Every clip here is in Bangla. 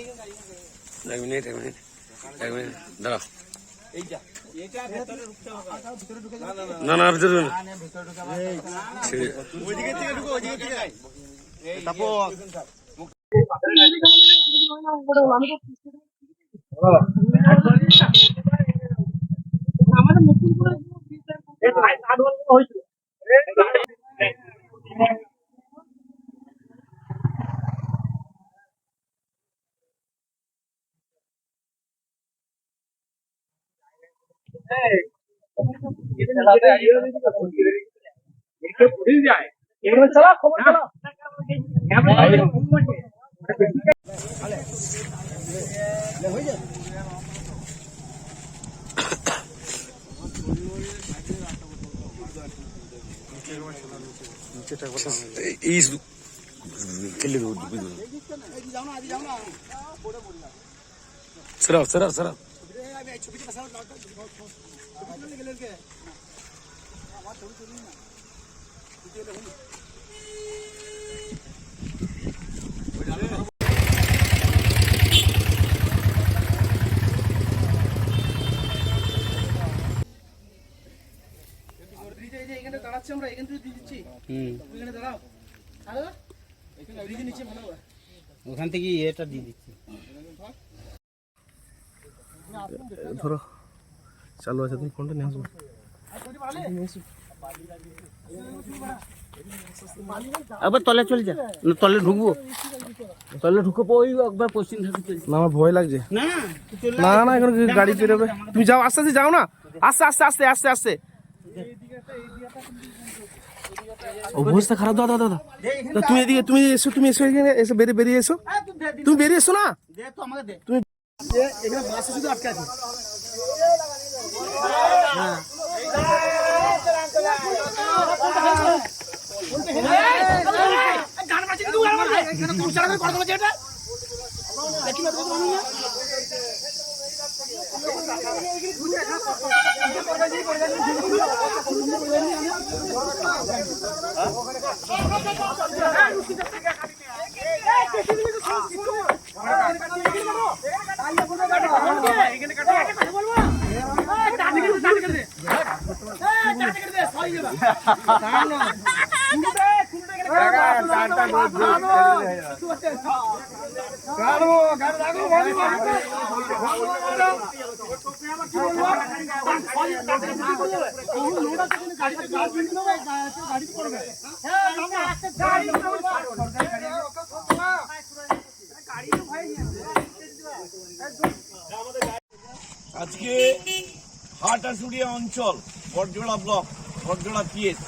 এক মিনিট এক মিনিট এক মিনিট দাঁড়াও না না ভিতরে না। না, না, ভেতরে ঢুকে আমার ছেড়ে ওইদিকে থেকে ঢুকো ওইদিকে থেকে তাপস এই- এই শু- খেলে দেবো ঢুকে দেবো সরাও সরাও সরাও এখানে দাঁড়াচ্ছি আমরা এখান থেকে দিয়ে দিচ্ছি এখানে দাঁড়াও ওখান থেকে এটা দিয়ে দিচ্ছি। ধরো। চালু আছে তুমি ফোনটা নিয়ে আসব। একবার তলে চলে যা না তলে ঢুকবো। তলে ঢুকবো ওই একবার পশ্চিম ঢাকা চলে না আমার ভয় লাগছে। না না না এখন গাড়ি বেরোবে? তুমি যাও আস্তে আস্তে যাও না। আস্তে আস্তে আস্তে আস্তে আস্তে। অবস্থা খারাপ। দাদা দাদা তুমি এদিকে তুমি এসো তুমি এসো এখানে এসে বেরিয়ে বেরিয়ে এসো। তুমি বেরিয়ে এসো। না। দে তো আমাকে দে। এখানে বাসে শুধু আটকে আছে। গান বাজছে কিন্তু গান বাজছে এখানে কোন চালা করে কথা বলছে এটা দেখি না তো আমি না আজকে হাটাসুড়িয়া অঞ্চল বরজোড়া ব্লক। বরজোড়া পিএস।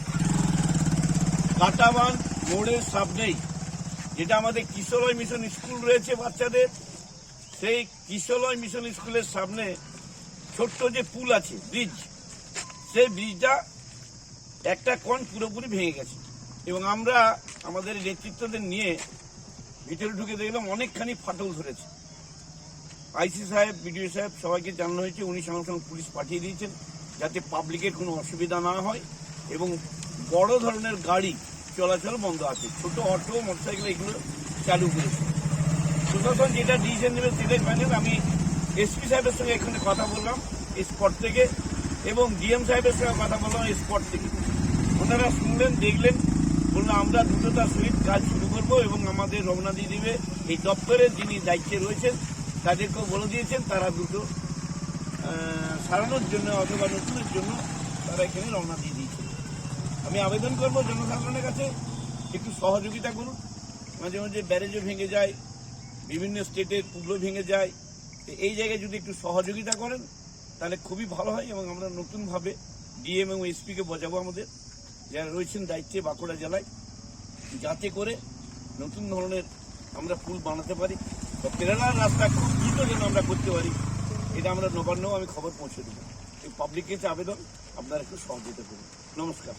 কাটাবান মোড়ের সামনেই যেটা আমাদের কিশোরয় মিশন স্কুল রয়েছে বাচ্চাদের, সেই কিশোরয় মিশন স্কুলের সামনে ছোট্ট যে পুল আছে, ব্রিজ, সেই ব্রিজটা একটা কণ পুরোপুরি ভেঙে গেছে। এবং আমরা আমাদের নেতৃত্বদের নিয়ে ভিতরে ঢুকে দেখলাম অনেকখানি ফাটল ধরেছে। আইসি সাহেব, বিডিও সাহেব সবাইকে জানানো হয়েছে, উনি সঙ্গে সঙ্গে পুলিশ পাঠিয়ে দিয়েছেন। যাতে পাবলিকের কোনো অসুবিধা না হয় এবং বড় ধরনের গাড়ি চলাচল বন্ধ আছে। ছোট অটো মোটরসাইকেল এগুলো চালু করেছে প্রশাসন যেটা ডিসিশন নেবে সেটাই ফাইনাল আমি এসপি সাহেবের সঙ্গে এখানে কথা বললাম স্পট থেকে এবং ডিএম সাহেবের সঙ্গে কথা বললাম স্পট থেকে। ওনারা শুনলেন দেখলেন বলল আমরা দ্রুততার সহিত কাজ শুরু করব এবং আমাদের রমনাদি দিবে এই দপ্তরের যিনি দায়িত্বে রয়েছেন তাদেরকেও বলে দিয়েছেন তারা আহ, সারানোর জন্য অথবা নতুনের জন্য তারা এখানে রওনা দিয়ে দিয়েছে। আমি আবেদন করব জনসাধারণের কাছে, একটু সহযোগিতা করুন। মাঝে মাঝে ব্যারেজও ভেঙে যায়, বিভিন্ন স্টেটের পুকুরও ভেঙে যায়। তো এই জায়গায় যদি একটু সহযোগিতা করেন, তাহলে খুবই ভালো হয় এবং আমরা নতুনভাবে ডিএম এবং এসপিকে বোঝাবো আমাদের। যারা রয়েছেন দায়িত্বে বাঁকুড়া জেলায়, যাতে করে নতুন ধরনের আমরা ফুল বানাতে পারি। বা কেরালার রাস্তা খুব দ্রুত যেন আমরা করতে পারি। এটা আমরা নবান্নও আমি খবর পৌঁছে দেবো। এই পাবলিকের আবেদন, আপনারা একটু সহযোগিতা করুন। নমস্কার।